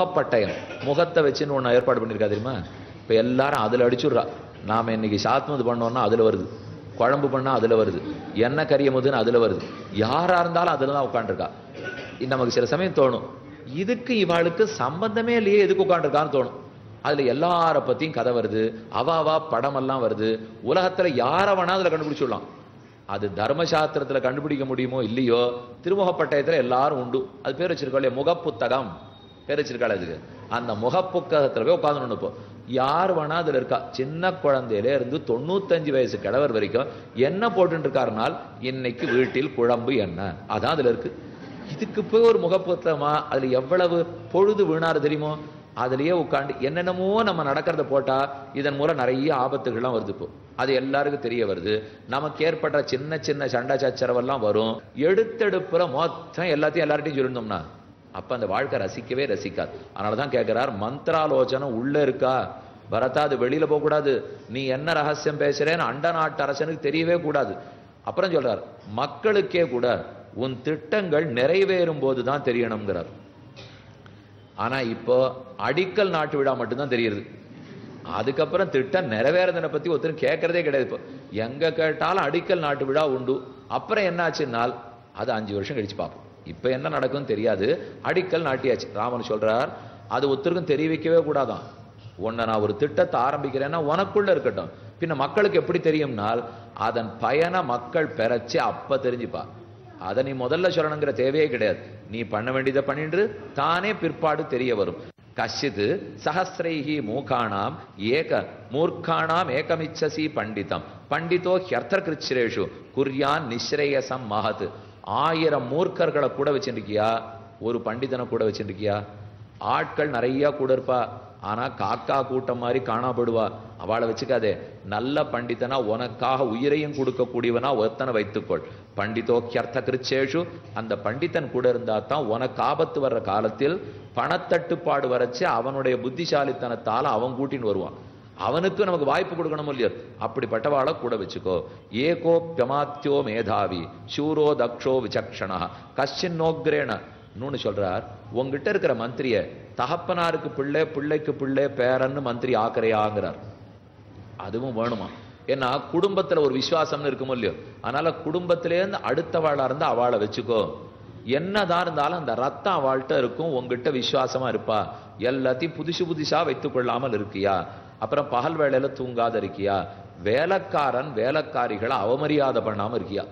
முகப்பட்டயம். முகத்தை வச்சுன்னு ஒன்று ஏற்பாடு பண்ணியிருக்கா தெரியுமா? இப்போ எல்லாரும் அதில் அடிச்சுடுறா. நாம் இன்னைக்கு சாத்மது பண்ணோன்னா அதில் வருது. குழம்பு பண்ணால் அதில் வருது. எண்ணெய் கரியமுதுன்னு அதில் வருது. யாராக இருந்தாலும் அதில் தான் உட்காந்துருக்கா நமக்கு சில சமயம் தோணும். இதுக்கு இவாளுக்கு சம்பந்தமே இல்லையே எதுக்கு உட்காந்துருக்கான்னு தோணும். அதில் எல்லார பற்றியும் கதை வருது. அவாவா படமெல்லாம் வருது. உலகத்துல யாரை வேணா அதில் கண்டுபிடிச்சிடலாம். அது தர்மசாஸ்திரத்தில் கண்டுபிடிக்க முடியுமோ இல்லையோ திருமுகப்பட்டயத்தில் எல்லாரும் உண்டு. அது பேர் வச்சிருக்கோம் இல்லையா? முகப்புத்தகம். பேர் வச்சிருக்காள் அதுக்கு அந்த முகப்புக்ககத்தில் போய் உட்காந்து இப்போ யார் வேணா அதில் இருக்கா? சின்ன குழந்தையில இருந்து தொண்ணூத்தஞ்சு வயசு கிழவர் வரைக்கும் என்ன போட்டுட்டு இருக்காருனால் இன்னைக்கு வீட்டில் குழம்பு என்ன? அதான் அதில் இருக்கு. இதுக்கு போய் ஒரு முகப்புத்தமா அதில் எவ்வளவு பொழுது வீணாரு தெரியுமோ அதுலயே உட்காந்து என்னென்னமோ நம்ம நடக்கிறத போட்டா இதன் மூலம் நிறைய ஆபத்துகள்லாம் வருது இப்போ. அது எல்லாருக்கும் தெரிய வருது. நமக்கு ஏற்பட்ட சின்ன சின்ன சண்டை சச்சரவெல்லாம் வரும். எடுத்தெடுப்புற மொத்தம் எல்லாத்தையும் எல்லார்ட்டையும் சொல்லியிருந்தோம்னா அப்ப அந்த வாழ்க்கை ரசிக்கவே ரசிக்காது. அதனாலதான் கேட்குறார் மந்திராலோசனம் உள்ள இருக்கா? பரதா அது வெளியில போகக்கூடாது நீ என்ன ரகசியம் பேசுறேன்னு அண்ட நாட்டு அரசனுக்கு தெரியவே கூடாது. அப்புறம் சொல்றார் மக்களுக்கே கூட உன் திட்டங்கள் நிறைவேறும் போது தான் தெரியணுங்கிறார் ஆனா இப்போ அடிக்கல் நாட்டு விழா மட்டும்தான் தெரியுது. அதுக்கப்புறம் திட்டம் நிறைவேறதனை பத்தி ஒருத்தரும் கேட்கறதே கிடையாது இப்போ. எங்க கேட்டாலும் அடிக்கல் நாட்டு விழா உண்டு. அப்புறம் என்னாச்சுன்னால் அது அஞ்சு வருஷம் கழிச்சு பார்ப்போம். இப்ப என்ன நடக்கும்னு தெரியாது. அடிக்கல் நாட்டியாச்சு. ராமன் சொல்றார் அது ஒருத்தருக்கும் தெரிவிக்கவே கூடாதான். உன்னை நான் ஒரு திட்டத்தை ஆரம்பிக்கிறேன்னா உனக்குள்ள இருக்கட்டும். பின்ன மக்களுக்கு எப்படி தெரியும்னால் அதன் பயனை மக்கள் பெறச்சு அப்ப தெரிஞ்சுப்பா. அதை நீ முதல்ல சொல்லணுங்கிற தேவையே கிடையாது. நீ பண்ண வேண்டியதை பண்ணின்று தானே பிற்பாடு தெரிய வரும். கஷ்டித் சஹசிரைஹி மூகாணாம் ஏக மூர்க்காணாம் ஏகமிச்சசி பண்டிதம். பண்டிதோ ஹியர்த்த கிருச்சிரேஷு. குர்யான் நிஸ்ரேயசம் மகத். ஆயிரம் மூர்க்கர்களை கூட வச்சுருக்கியா? ஒரு பண்டிதனை கூட வச்சுருக்கியா? ஆட்கள் நிறையா கூட இருப்பா. ஆனால் காக்கா கூட்டம் மாதிரி காணாப்படுவா. அவளை வச்சுக்காதே. நல்ல பண்டிதனா உனக்காக உயிரையும் கொடுக்கக்கூடியவனா ஒருத்தனை வைத்துக்கொள். பண்டிதோக்கியர்த்த கிருச்சேஷு அந்த பண்டிதன் கூட இருந்தா தான் உனக்கு ஆபத்து வர்ற காலத்தில் பணத்தட்டுப்பாடு வரைச்சு அவனுடைய புத்திசாலித்தனத்தால் அவன் கூட்டின்னு வருவான். அவனுக்கு நமக்கு வாய்ப்பு கொடுக்கணும் இல்லையோ? அப்படிப்பட்டவாளை கூட வச்சுக்கோ. ஏகோ பிரமாத்தியோ மேதாவி சூரோ தக்ஷோ விசக்ஷணா. கஷ்டின் நோக்ரேன இன்னொன்று சொல்றார் உங்ககிட்ட இருக்கிற மந்திரிய தகப்பனாருக்கு பிள்ளை பிள்ளைக்கு பிள்ளை பேரன்னு மந்திரி ஆக்கிறையாங்கிறார். அதுவும் வேணுமா? ஏன்னா குடும்பத்துல ஒரு விசுவாசம்னு இருக்குமோ இல்லையோ? அதனால குடும்பத்திலேருந்து அடுத்தவாளா இருந்தா அவளை வச்சுக்கோ. என்னதான் இருந்தாலும் அந்த ரத்தம் அவள்கிட்ட இருக்கும் உங்ககிட்ட விசுவாசமா இருப்பா. எல்லாத்தையும் புதுசு புதுசா வைத்துக் கொள்ளாமல் இருக்கியா? அப்புறம் பகல் வேலையில் தூங்காத இருக்கியா வேலைக்காரன் வேலைக்காரிகளை அவமரியாதை பண்ணாமல் இருக்கியா?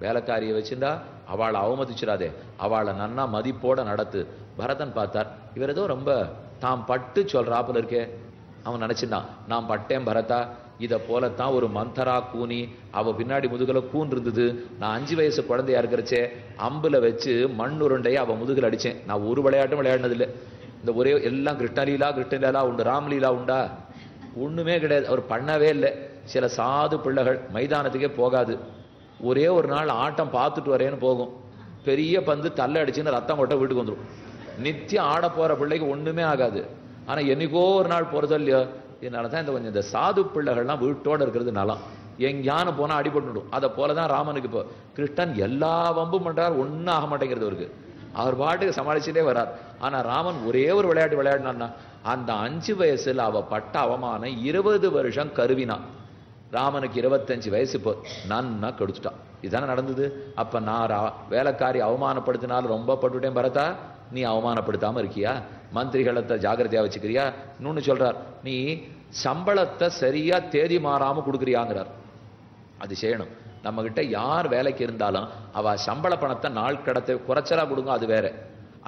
வேலைக்காரியை வச்சிருந்தா அவளை அவமதிச்சிடாதே. அவளை நன்னா மதிப்போட நடத்து. பரதன் பார்த்தார் இவர் ஏதோ ரொம்ப தாம் பட்டு சொல்றாப்புல இருக்கே. அவன் நினைச்சிருந்தான் நான் பட்டேன் பரதா. இதை போலத்தான் ஒரு மந்தரா கூனி. அவ பின்னாடி முதுகுல கூன் இருந்தது நான் அஞ்சு வயசு குழந்தையா இருக்கிறச்சே அம்புல வச்சு மண் உருண்டையை அவள் முதுகுல அடிச்சேன். நான் ஒரு விளையாட்டும் விளையாடினதில்லை. இந்த ஒரே எல்லாம் கிருஷ்ணலீலா கிருஷ்ணலீலா உண்டு ராம்லீலா உண்டா? ஒண்ணுமே கிடையாது. அவர் பண்ணவே இல்லை. சில சாது பிள்ளைகள் மைதானத்துக்கே போகாது. ஒரே ஒரு நாள் ஆட்டம் பார்த்துட்டு வரேன்னு போகும். பெரிய பந்து தள்ள அடிச்சுன்னு ரத்தம் கொட்ட வீட்டுக்கு வந்துடும் நித்தியம் ஆட போகிற பிள்ளைக்கு ஒன்றுமே ஆகாது. ஆனால் என்னைக்கோ ஒரு நாள் போகிறதோ இல்லையோ இதனால தான் இந்த கொஞ்சம் இந்த சாது பிள்ளைகள்லாம் வீட்டோடு இருக்கிறது நலம். எங்கேயானு போனால் அடிபட்டுடும் அதை போல தான் ராமனுக்கு இப்போ கிருஷ்ணன் எல்லா வம்பும் பண்ணுறார் ஒன்றும் ஆக மாட்டேங்கிறது அவருக்கு. அவர் பாட்டுக்கு சமாளிச்சுட்டே வரார் ஆனால் ராமன் ஒரே ஒரு விளையாட்டு விளையாடினான்னா அந்த அஞ்சு வயசில் அவ பட்ட அவமானம் இருபது வருஷம் கருவினான் ராமனுக்கு இருபத்தஞ்சு வயசு இப்போ நன்னா கெடுத்துட்டான் இதுதானே நடந்தது? அப்ப நான் ரா- வேலைக்காரி அவமானப்படுத்தினாலும் ரொம்ப பட்டுட்டேன் பரதா. நீ அவமானப்படுத்தாம இருக்கியா? மந்திரிகளத்தை ஜாக்கிரதையா வச்சுக்கிறியா? இன்னொன்னு சொல்றார் நீ சம்பளத்தை சரியா தேதி மாறாம கொடுக்குறியாங்கிறார். அது செய்யணும். நம்ம கிட்ட யார் வேலைக்கு இருந்தாலும் அவ சம்பள பணத்தை நாள் கடத்த குறைச்சலா கொடுங்க அது வேற.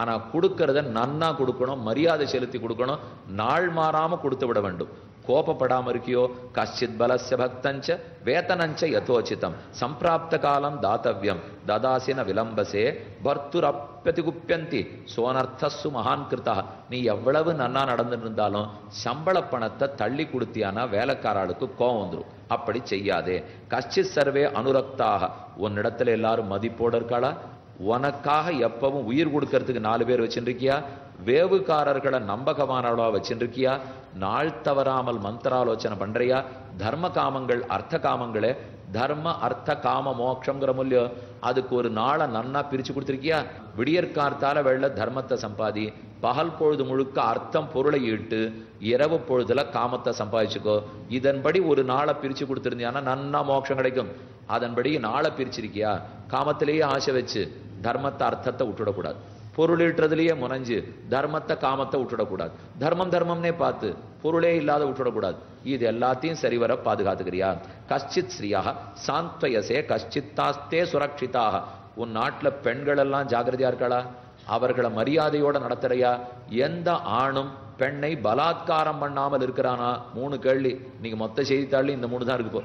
ஆனால் கொடுக்கறத நன்னா கொடுக்கணும் மரியாதை செலுத்தி கொடுக்கணும் நாள் மாறாமல் கொடுத்து விட வேண்டும். கோபப்படாமல் இருக்கியோ கஷ்டித் பலச பக்தஞ்ச வேத்தனஞ்ச யதோச்சிதம். சம்பிராப்த காலம் தாத்தவியம். ததாசின விலம்பசே பர்த்துரப்பியதிகுப்பியந்தி சோனர்த்தசு மகான் கிருதா நீ எவ்வளவு நன்னா நடந்துட்டு இருந்தாலும் சம்பள பணத்தை தள்ளி கொடுத்தியானா வேலைக்காராளுக்கு கோவம் வந்துரும். அப்படி செய்யாதே. கஷ்டித் சர்வே அனுரக்தாக. உன்னிடத்துல எல்லாரும் மதிப்போடு இருக்காளா? உனக்காக எப்பவும் உயிர் கொடுக்கறதுக்கு நாலு பேர் வச்சுருக்கியா? வேவுக்காரர்களை நம்பகமானவளா வச்சுருக்கியா? நாள் தவறாமல் மந்திராலோச்சனை பண்றியா? தர்ம காமங்கள் அர்த்த காமங்களே. தர்ம அர்த்த காம மோட்சங்கிற மூலியம் அதுக்கு ஒரு நாளை நன்னா பிரிச்சு கொடுத்துருக்கியா? விடியற்கார்த்தால வெள்ள தர்மத்தை சம்பாதி. பகல் பொழுது முழுக்க அர்த்தம் பொருளை ஈட்டு இரவு பொழுதுல காமத்தை சம்பாதிச்சுக்கோ. இதன்படி ஒரு நாளை பிரிச்சு கொடுத்துருந்தியானா நன்னா மோட்சம் கிடைக்கும். அதன்படி நாளை பிரிச்சிருக்கியா? காமத்திலேயே ஆசை வச்சு தர்மத்தை அர்த்தத்தை விட்டுடக்கூடாது. பொருள் ஈட்டுறதுலயே முனைஞ்சு தர்மத்தை காமத்தை விட்டுடக்கூடாது. தர்மம் தர்மம்னே பார்த்து பொருளே இல்லாத விட்டுடக்கூடாது. இது எல்லாத்தையும் சரிவர பாதுகாத்துக்கிறியா? கஷ்டித் ஸ்ரீயாக சாந்த்வயசே கஷ்டித்தாஸ்தே சுரக்ஷிதாக. உன் நாட்டுல பெண்கள் எல்லாம் ஜாகிரதையா இருக்காளா? அவர்களை மரியாதையோட நடத்துறையா? எந்த ஆணும் பெண்ணை பலாத்காரம் பண்ணாமல் இருக்கிறானா? மூணு கேள்வி. நீங்க மொத்த செய்தித்தாள்ல இந்த மூணு தான் இருக்கு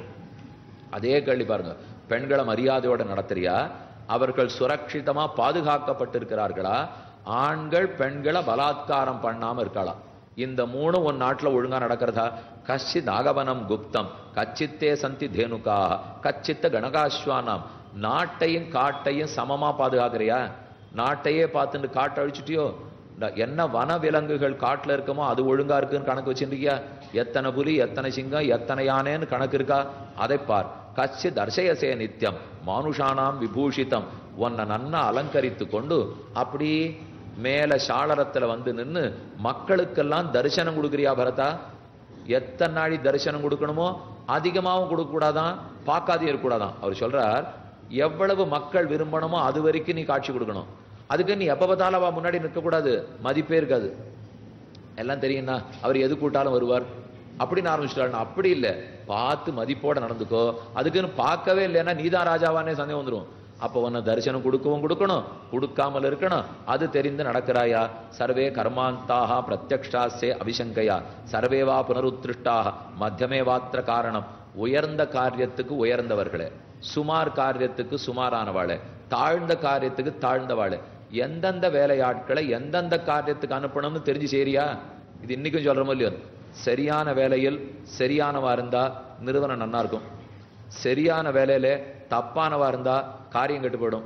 அதே கேள்வி பாருங்க. பெண்களை மரியாதையோட நடத்துறியா? அவர்கள் சுரட்சிதமா பாதுகாக்கப்பட்டிருக்கிறார்களா? ஆண்கள் பெண்களை பலாத்காரம் பண்ணாம இருக்கலாம் இந்த மூணு உன் நாட்டில் ஒழுங்கா நடக்கிறதா? கச்சித் ஆகவனம் குப்தம் கச்சித்தே சந்தி தேனுகா கச்சித்த கணகாஸ்வானாம் நாட்டையும் காட்டையும் சமமா பாதுகாக்கிறியா? நாட்டையே பார்த்துட்டு காட்டை அழிச்சுட்டியோ? என்ன வன விலங்குகள் காட்டுல இருக்குமோ அது ஒழுங்கா இருக்குன்னு கணக்கு வச்சிருக்கியா எத்தனை புலி எத்தனை சிங்கம் எத்தனை யானேன்னு கணக்கு இருக்கா? அதை பார். கச்சி தர்சயசே நித்தியம் மானுஷானாம் விபூஷித்தம் உன்னை நன்னா அலங்கரித்து கொண்டு அப்படி மேல சாளரத்துல வந்து நின்னு மக்களுக்கெல்லாம் தரிசனம் கொடுக்குறியா பரதா? எத்தனை நாளி தரிசனம் கொடுக்கணுமோ அதிகமாகவும் கொடுக்க கூடாதான் பார்க்காதே இருக்கக்கூடாதான். அவர் சொல்றார் எவ்வளவு மக்கள் விரும்பணுமோ அது வரைக்கும் நீ காட்சி கொடுக்கணும். அதுக்கு நீ எப்ப பார்த்தாலும் அவ முன்னாடி நிற்கக்கூடாது. மதிப்பே இருக்காது. எல்லாம் தெரியும்னா அவர் எது கூட்டாலும் வருவார். அப்படின்னு ஆரம்பிச்சிட்டாருன்னா அப்படி இல்லை. பார்த்து மதிப்போட நடந்துக்கோ. அதுக்குன்னு பார்க்கவே இல்லைன்னா நீதான் ராஜாவானே சந்தேகம் வந்துரும். அப்போ உன்னை தரிசனம் கொடுக்கவும் கொடுக்கணும். கொடுக்காமல் இருக்கணும். அது தெரிந்து நடக்கிறாயா? சர்வே கர்மாந்தாக பிரத்யக்ஷாசே அபிசங்கையா. சர்வேவா புனருத்ருஷ்டாக மத்தியமே வாத்திர காரணம். உயர்ந்த காரியத்துக்கு உயர்ந்தவர்களே. சுமார் காரியத்துக்கு சுமாரானவாளே. தாழ்ந்த காரியத்துக்கு தாழ்ந்தவாளே. எந்தெந்த வேலையாட்களை எந்தெந்த காரியத்துக்கு அனுப்பணும்னு தெரிஞ்சு சரியா? இது இன்னைக்கும் சொல்றோமோ இல்லையோ? சரியான வேலையில் சரியானவா இருந்தா நிறுவனம் நன்னா இருக்கும். சரியான வேலையில தப்பானவா இருந்தா காரியம் கட்டுப்படும்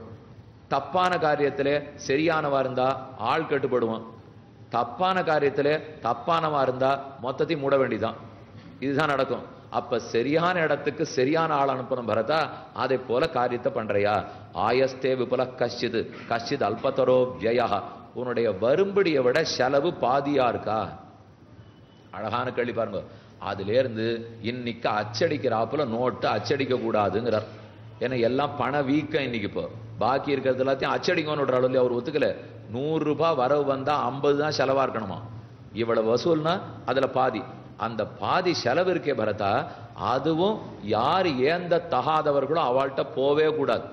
தப்பான காரியத்தில் சரியானவா இருந்தா ஆள் கட்டுப்படுவோம் தப்பான காரியத்தில் தப்பானவா இருந்தா மொத்தத்தையும் மூட வேண்டிதான் இதுதான் நடக்கும். அப்ப சரியான இடத்துக்கு சரியான ஆள் அனுப்பணும் பரதா அதை போல காரியத்தை பண்றியா? ஆயஸ்தே விபுல கஷ்டிது கஷ்டித் அல்பத்தரோ வியா உன்னுடைய வரும்படியை விட செலவு பாதியா இருக்கா? அழகான கேள்வி பாருங்க. அதுல இருந்து இன்னைக்கு அச்சடிக்கிறாப்புல நோட்டு அச்சடிக்க கூடாதுங்கிறார். ஏன்னா எல்லாம் பண வீக்கம் இன்னைக்கு இப்போ. பாக்கி இருக்கிறது எல்லாத்தையும் அச்சடிக்கணும்னு விடுறாள் அவர் ஒத்துக்கல. நூறு ரூபாய் வரவு வந்தா ஐம்பது தான் செலவா இருக்கணுமா? இவ்வளவு வசூல்னா அதுல பாதி. அந்த பாதி செலவு இருக்கே பரதா அதுவும் யார் ஏந்த தகாதவர்களோ அவள்கிட்ட போவே கூடாது.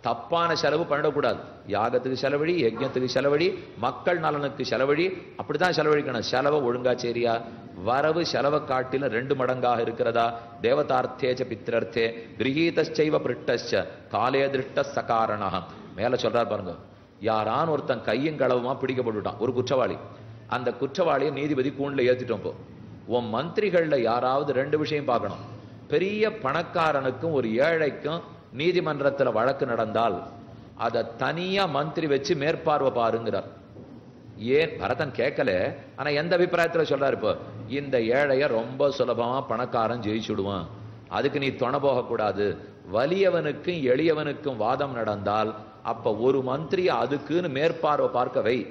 தப்பான செலவு பண்ணிடக்கூடாது யாகத்துக்கு செலவழி யஜ்யத்துக்கு செலவழி மக்கள் நலனுக்கு செலவழி அப்படிதான் செலவழிக்கணும். செலவை ஒழுங்கா சரியா வரவு செலவை காட்டிலும் ரெண்டு மடங்காக இருக்கிறதா? தேவதார்த்தேச்ச பித்திரர்த்தே கிரகீதச்சைவ பிரிட்டச்ச காலே திருஷ்ட சகாரணா மேல சொல்றார் பாருங்க யாரான் ஒருத்தன் கையும் களவுமா பிடிக்கப்பட்டுட்டான்? ஒரு குற்றவாளி. அந்த குற்றவாளியை நீதிபதி கூண்டில் ஏற்றிட்டோம் இப்போ. உன் மந்திரிகளில் யாராவது ரெண்டு விஷயம் பார்க்கணும். பெரிய பணக்காரனுக்கும் ஒரு ஏழைக்கும் நீதிமன்றத்தில் வழக்கு நடந்தால் அதை தனியாக மந்திரி வச்சு மேற்பார்வை பாருங்கிறார். ஏன்? பரதன் கேட்கல. ஆனால் எந்த அபிப்பிராயத்தில் சொல்றாரு இப்போ? இந்த ஏழையை ரொம்ப சுலபமாக பணக்காரன் ஜெயிச்சுடுவான் அதுக்கு நீ துணை போகக்கூடாது. வலியவனுக்கும் எளியவனுக்கும் வாதம் நடந்தால் அப்போ ஒரு மந்திரியை அதுக்குன்னு மேற்பார்வை பார்க்க வை.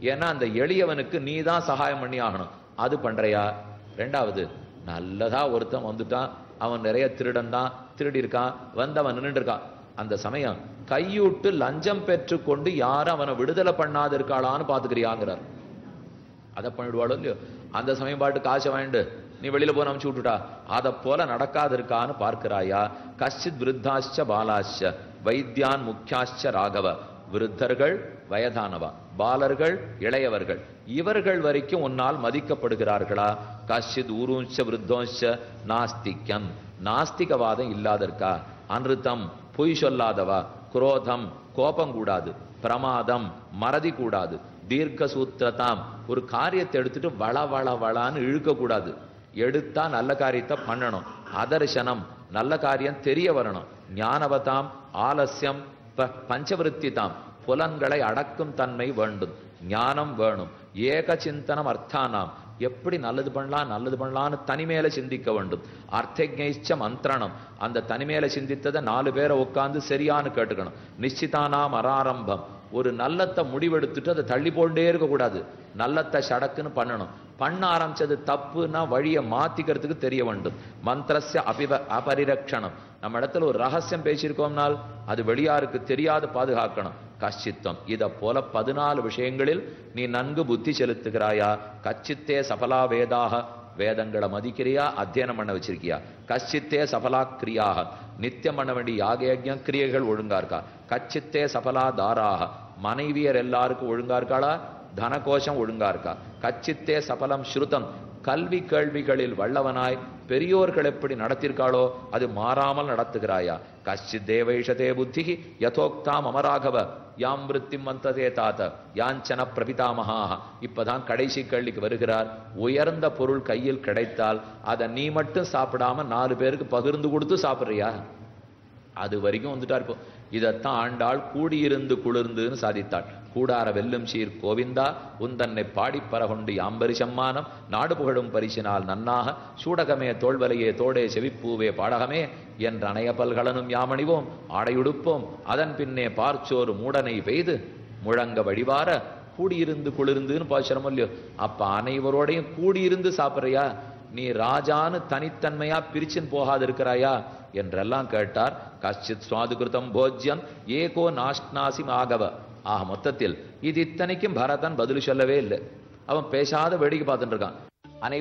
ஏன்னா அந்த எளியவனுக்கு நீ தான் சகாயம் பண்ணி ஆகணும். அது பண்ணுறையா ரெண்டாவது நல்லதா ஒருத்தன் வந்துட்டான் அவன் நிறைய திருடன் தான் திருடி இருக்கான் வந்தவன் நின்றுட்டு இருக்கான் அந்த சமயம் கையூட்டு லஞ்சம் பெற்றுக்கொண்டு யாரும் அவனை விடுதலை பண்ணாது இருக்காளான்னு பாத்துக்கிறியாங்கிறார் அதை பண்ணிடுவாளோ இல்லையோ? அந்த சமயம் பாட்டு காசை வாங்கிட்டு நீ வெளியில போன அமுச்சு விட்டுட்டா. அதை போல நடக்காது இருக்கான்னு பார்க்கிறாயா? கஷ்டித் விருத்தாச்ச பாலாச்ச வைத்தியான் முக்கியாச்ச ராகவ. விருத்தர்கள் வயதானவா? பாலர்கள் இளையவர்கள். இவர்கள் வரைக்கும் உன்னால் மதிக்கப்படுகிறார்களா? கஷ்டித் ஊருஞ்ச விருத்தோஞ்ச நாஸ்திக்கம் நாஸ்திகவாதம் இல்லாத இருக்கா பொய் சொல்லாதவா? குரோதம் கோபம் கூடாது. பிரமாதம் மறதி கூடாது. தீர்க்க சூத்திரதாம் ஒரு காரியத்தை எடுத்துட்டு வள வள வளான்னு இழுக்கக்கூடாது எடுத்தா நல்ல காரியத்தை பண்ணணும். அதர்சனம் நல்ல காரியம் தெரிய வரணும். ஞானவதாம் ஆலசியம் ப- தாம் புலன்களை அடக்கும் தன்மை வேண்டும். ஞானம் வேணும். ஏக சிந்தனம் அர்த்தானாம். எப்படி நல்லது பண்ணலாம் நல்லது பண்ணலான்னு தனிமேல சிந்திக்க வேண்டும். அர்த்தஜைச்ச மந்திரணம். அந்த தனிமேல சிந்தித்ததை நாலு பேரை உட்காந்து சரியான்னு கேட்டுக்கணும். நிச்சிதானா அராரம்பம் ஒரு நல்லத்தை முடிவெடுத்துட்டு அதை தள்ளி போண்டே இருக்கக்கூடாது. நல்லத்தை சடக்குன்னு பண்ணணும். பண்ண ஆரம்பிச்சது தப்புன்னா வழியை மாத்திக்கிறதுக்கு தெரிய வேண்டும். மந்திரஸ்ய அபிவ அபரிரக்ஷணம். நம்ம இடத்துல ஒரு ரகசியம் பேசியிருக்கோம்னால் அது வெளியாருக்கு தெரியாது பாதுகாக்கணும். கஷ்டித்தம். இதை போல பதினாலு விஷயங்களில் நீ நன்கு புத்தி செலுத்துகிறாயா? கச்சித்தே சபலா வேதாக வேதங்களை மதிக்கிறியா? அத்தியனம் பண்ண வச்சிருக்கியா? கச்சித்தே சபலா கிரியாக நித்தியம் பண்ண வேண்டிய யாக கிரியைகள் ஒழுங்கா இருக்கா கச்சித்தே சபலா தாராக மனைவியர் எல்லாருக்கும் ஒழுங்கா இருக்காளா தனகோஷம் ஒழுங்கா இருக்கா கச்சித்தே சபலம் ஸ்ருதம். கல்வி கேள்விகளில் வல்லவனாய் பெரியோர்கள் எப்படி நடத்திருக்காளோ அது மாறாமல் நடத்துகிறாயா? கஷ்டித் தேவைஷதே புத்தி யதோக்தாம் அமராகவ. யாம் விருத்திம் வந்ததே தாத்த யாஞ்சன பிரபிதாமகாக இப்பதான் கடைசி கேள்விக்கு வருகிறார். உயர்ந்த பொருள் கையில் கிடைத்தால் அதை நீ மட்டும் சாப்பிடாம நாலு பேருக்கு பகிர்ந்து கொடுத்து சாப்பிட்றியா? அது வரைக்கும் வந்துட்டா இப்போ. இதைத்தான் ஆண்டாள் கூடியிருந்து குளிர்ந்துன்னு சாதித்தாள். கூடார வெல்லும் சீர் கோவிந்தா உந்தன்னை பாடிப்பறகொண்டு யாம்பரி சம்மானம் நாடு புகழும் பரிசினால் நன்னாக சூடகமே தோல்வலையே தோடே செவிப்பூவே பாடகமே என்ற அணைய பல்கலனும் யாமணிவோம் ஆடையுடுப்போம் அதன் பின்னே பார்ச்சோறு மூடனை பெய்து முழங்க வழிவார கூடியிருந்து குளிர்ந்துன்னு பாசுரம் இல்லையோ அப்ப அனைவரோடையும் கூடியிருந்து சாப்பிடுறியா? நீ ராஜான்னு தனித்தன்மையா பிரிச்சுன்னு போகாது இருக்கிறாயா என்றெல்லாம் கேட்டார். கஷ்டித் சுவாதுகிருதம் போஜ்யம் ஏகோ நாஷ்னாசி ஆகவ. ஆக மொத்தத்தில் இது இத்தனைக்கும் பரதன் பதில் சொல்லவே இல்லை. அவன் பேசாத வேடிக்கை பார்த்துட்டு இருக்கான். அனைவரும்